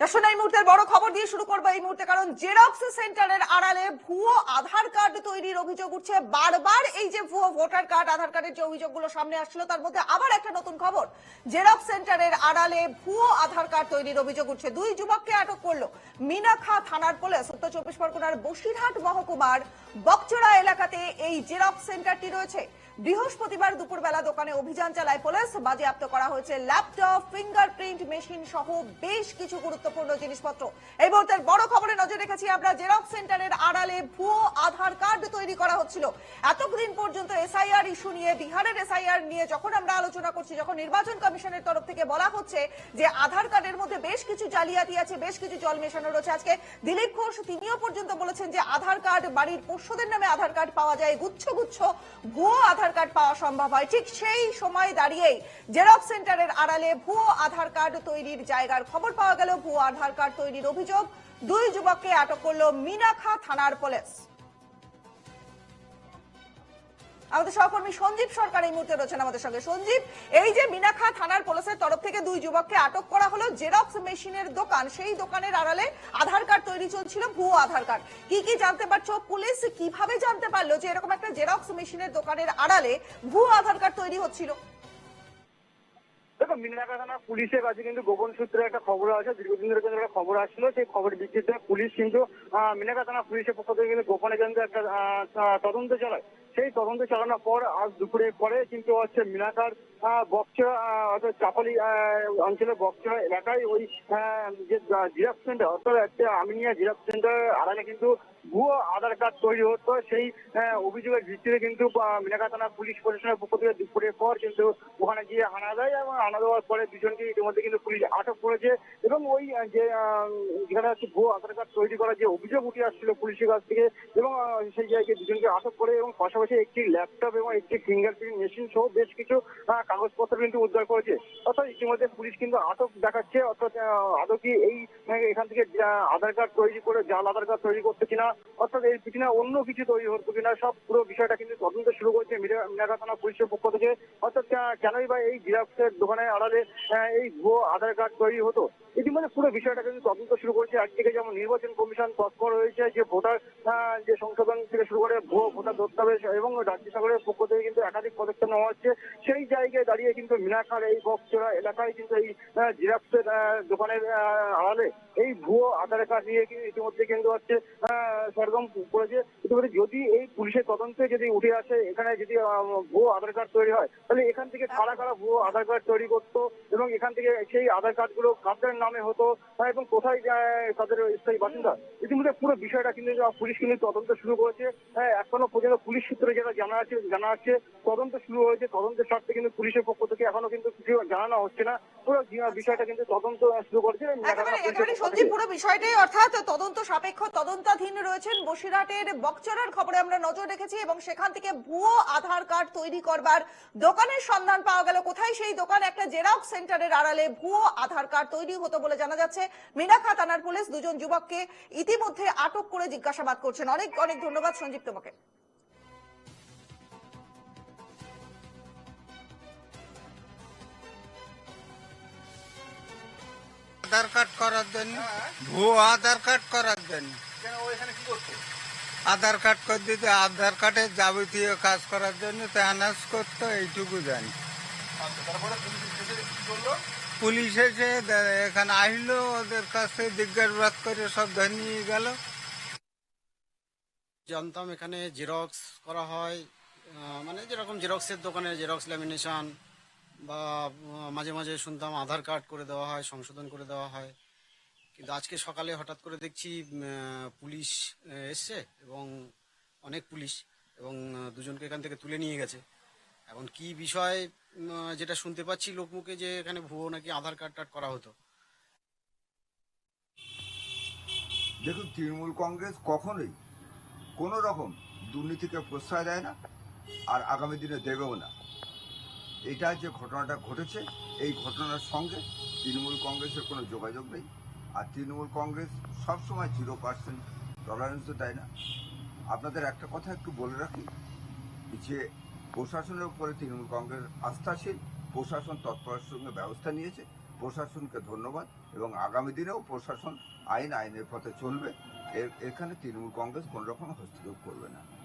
দর্শন এই মুহূর্তের বড় খবর দিয়ে শুরু করব এই মুহূর্তে, কারণ জেরক্স সেন্টারের আড়ালে ভুয়ো আধার কার্ড তৈরির অভিযোগ উঠছে। বারবার এই যে ভুয়ো ভোটার কার্ড, আধার কার্ডের যে অভিযোগগুলো সামনে আসছিল, তার মধ্যে আবার একটা নতুন খবর। জেরক্স সেন্টারের আড়ালে ভুয়ো আধার কার্ড তৈরির অভিযোগ উঠছে। দুই যুবককে আটক করল মিনাখা থানার পুলিশ। উত্তর চব্বিশ পরগনার বসিরহাট মহকুমার বকচড়া এলাকাতে এই জেরক্স সেন্টারটি রয়েছে। বৃহস্পতিবার দুপুরবেলা দোকানে অভিযান চালায় পুলিশ। বাজেয়াপ্ত করা হয়েছে ল্যাপটপ ফিঙ্গারপ্রিন্ট মেশিন সহ বেশ কিছু গুরুত্বপূর্ণ জিনিসপত্র। এই মুহূর্তের বড় খবরে নজর রেখেছি আমরা, জেরক্স সেন্টারের আড়ালে ভুয়ো আধার কার্ড তৈরি করা হচ্ছিল। এতদিন পর্যন্ত এসআইআর ইস্যু নিয়ে, বিহারের এসআইআর নিয়ে যখন আমরা আলোচনা করছি, যখন নির্বাচন কমিশনের তরফ থেকে বলা হচ্ছে যে আধার কার্ডের মধ্যে বেশ কিছু জালিয়াতি আছে, বেশ কিছু জল মেশানো রয়েছে। আজকে দিলীপ ঘোষ তিনিও পর্যন্ত বলেছেন যে আধার কার্ড, বাড়ির পোষ্যদের নামে আধার কার্ড পাওয়া যায়। গুচ্ছ গুচ্ছ ভুয়ো আধার কার্ড পাওয়া সম্ভব হয়। ঠিক সেই সময় দাঁড়িয়েই জেরক্স সেন্টারের আড়ালে ভুয়ো আধার কার্ড তৈরির জায়গার খবর পাওয়া গেল। ভুয়ো আধার কার্ড তৈরির অভিযোগ দুই যুবককে আটক করল মিনাখা থানার পুলিশ। আমাদের সহকর্মী সঞ্জীব সরকার এই মুহূর্তে রয়েছেন আমাদের সঙ্গে। সঞ্জীব, এই যে মিনাখা থানার পুলিশের তরফ থেকে দুই যুবককে আটক করা হলো, জেরক্স মেশিনের দোকান, সেই দোকানের আড়ালে আধার কার্ড তৈরি চলছিল, ভুয়ো আধার কার্ড। কি কি জানতে পারছ? পুলিশ কীভাবে জানতে পারল যে এরকম একটা জেরক্স মেশিনের দোকানের আড়ালে ভুয়ো আধার কার্ড তৈরি হচ্ছিল? দেখো মিনাকা থানা পুলিশের কাছে কিন্তু গোপন সূত্রে একটা খবর আছে, দীর্ঘদিন ধরে কিন্তু একটা খবর আসছিল, সেই খবর ভিত্তিতে পুলিশ কিন্তু মিনাকা থানা পুলিশের পক্ষ থেকে কিন্তু গোপনে কিন্তু একটা তদন্ত চালায়। সেই তদন্ত চালানোর পর আজ দুপুরে পরে কিন্তু হচ্ছে মিনাকার বক্সা অর্থাৎ চাপালি অঞ্চলের বক্সা এলাকায় ওই যে জিরাপ সেন্টার, অর্থাৎ একটা আমিনিয়া জিরাপ সেন্টার আড়ালে কিন্তু ভুয়ো আধার কার্ড তৈরি হতো। সেই অভিযোগের ভিত্তিতে কিন্তু মিনাকা থানা পুলিশ প্রশাসনের পক্ষ থেকে দুপুরের পর কিন্তু ওখানে গিয়ে হানা দেয় এবং হানা দেওয়ার পরে দুজনকে ইতিমধ্যে কিন্তু পুলিশ আটক করেছে এবং ওই যে যেখানে হচ্ছে ভুয়ো আধার কার্ড তৈরি করার যে অভিযোগ উঠে আসছিল পুলিশের কাছ থেকে এবং সেই জায়গায় দুজনকে আটক করে এবং পাশাপাশি একটি ল্যাপটপ এবং একটি ফিঙ্গারপ্রিন্ট মেশিন সহ বেশ কিছু কাগজপত্র কিন্তু উদ্ধার করেছে। অর্থাৎ ইতিমধ্যে পুলিশ কিন্তু আটক দেখাচ্ছে অর্থাৎ আহ, আদৌ কি এই এখান থেকে আধার কার্ড তৈরি করে জাল আধার কার্ড তৈরি করছে কিনা অর্থাৎ এর পিছনে অন্য কিছু তৈরি হতো কিনা সব পুরো বিষয়টা কিন্তু তদন্ত শুরু করেছে মিনা- থানা পুলিশের পক্ষ থেকে। অর্থাৎ কেনই বা এই জিরাক্সের দোকানে আড়ালে এই ভুয়ো আধার কার্ড তৈরি হতো? ইতিমধ্যে পুরো বিষয়টা কিন্তু তদন্ত শুরু করেছে। একদিকে যেমন নির্বাচন কমিশন তৎপর হয়েছে যে ভোটার যে সংশোধন থেকে শুরু করে ভুয়ো ভোটার দস্তাবেজ এবং রাজ্য সরকারের পক্ষ থেকে কিন্তু একাধিক পদক্ষেপ নেওয়া হচ্ছে। সেই জায়গায় দাঁড়িয়ে কিন্তু মিনাখার এই বক্সরা এলাকায় কিন্তু এই জিরাক্সের দোকানের আড়ালে এই ভুয়ো আধার কার্ড নিয়ে ইতিমধ্যে কিন্তু হচ্ছে সরগম করেছে। যদি এই পুলিশের তদন্তে যদি উঠে আসে, এখানে যদি ভুয়ো আধার কার্ড তৈরি হয়, তাহলে এখান থেকে কারা কারা ভুয়ো আধার কার্ড তৈরি করতো এবং এখান থেকে সেই আধার কার্ডগুলো কাদের নামে হতো এবং কোথায় তাদের স্থায়ী বাসিন্দা। ইতিমধ্যে পুরো বিষয়টা কিন্তু পুলিশ কিন্তু তদন্ত শুরু করেছে। হ্যাঁ এখনও পর্যন্ত পুলিশ সূত্রে যেটা জানা আছে জানা আছে তদন্ত শুরু হয়েছে তদন্তের স্বার্থে কিন্তু পুলিশের পক্ষ থেকে এখনও কিন্তু কিছু জানানো হচ্ছে না। পুরো বিষয়টা কিন্তু তদন্ত শুরু করেছে। সঞ্জীব পুরো বিষয়টাই অর্থাৎ তদন্ত সাপেক্ষ তদন্তাধীন রয়েছেন বসিরহাটের বকচরার খবরে আমরা নজর রেখেছি এবং সেখান থেকে ভুয়ো আধার কার্ড তৈরি করবার দোকানের সন্ধান পাওয়া গেল। কোথায় সেই দোকান? একটা জেরক্স সেন্টারের আড়ালে ভুয়ো আধার কার্ড তৈরি হতো বলে জানা যাচ্ছে। মিনাখা থানার পুলিশ দুজন যুবককে ইতিমধ্যে আটক করে জিজ্ঞাসাবাদ করছেন। অনেক অনেক ধন্যবাদ সঞ্জীব তোমাকে। আধার কার্ড করার জন্য, ভুয়ো আধার কার্ড করার জন্য। আধার কার্ড করে দিতে, আধার কার্ডের যাবতীয় কাজ করার জন্য তেহানাস করতো, এইটুকু জানি। পুলিশ এসে এখানে আসলো ওদের কাছে জিজ্ঞাসাবাদ করে সব ধরে নিয়ে গেল। জানতাম এখানে জেরক্স করা হয় মানে যেরকম জেরক্সের দোকানে জেরক্স ল্যামিনেশন বা মাঝে মাঝে শুনতাম আধার কার্ড করে দেওয়া হয়, সংশোধন করে দেওয়া হয়। কিন্তু আজকে সকালে হঠাৎ করে দেখছি পুলিশ এসছে এবং অনেক পুলিশ এবং দুজনকে এখান থেকে তুলে নিয়ে গেছে। এখন কি বিষয় যেটা শুনতে পাচ্ছি লোকমুখে যে এখানে ভুয়ো নাকি আধার কার্ড টার্ড করা হতো? দেখুন, তৃণমূল কংগ্রেস কখনোই কোনো রকম দুর্নীতিকে প্রশ্রয় দেয় না আর আগামী দিনে দেবেও না। এটা যে ঘটনাটা ঘটেছে, এই ঘটনার সঙ্গে তৃণমূল কংগ্রেসের কোনো যোগাযোগ নেই। আর তৃণমূল কংগ্রেস সবসময় জিরো পার্সেন্ট টলারেন্সও দেয় না। আপনাদের একটা কথা একটু বলে রাখি, যে প্রশাসনের উপরে তৃণমূল কংগ্রেস আস্থাশীল, প্রশাসন তৎপরের সঙ্গে ব্যবস্থা নিয়েছে, প্রশাসনকে ধন্যবাদ এবং আগামী দিনেও প্রশাসন আইন, আইনের পথে চলবে। এর, এখানে তৃণমূল কংগ্রেস কোনো রকম হস্তক্ষেপ করবে না।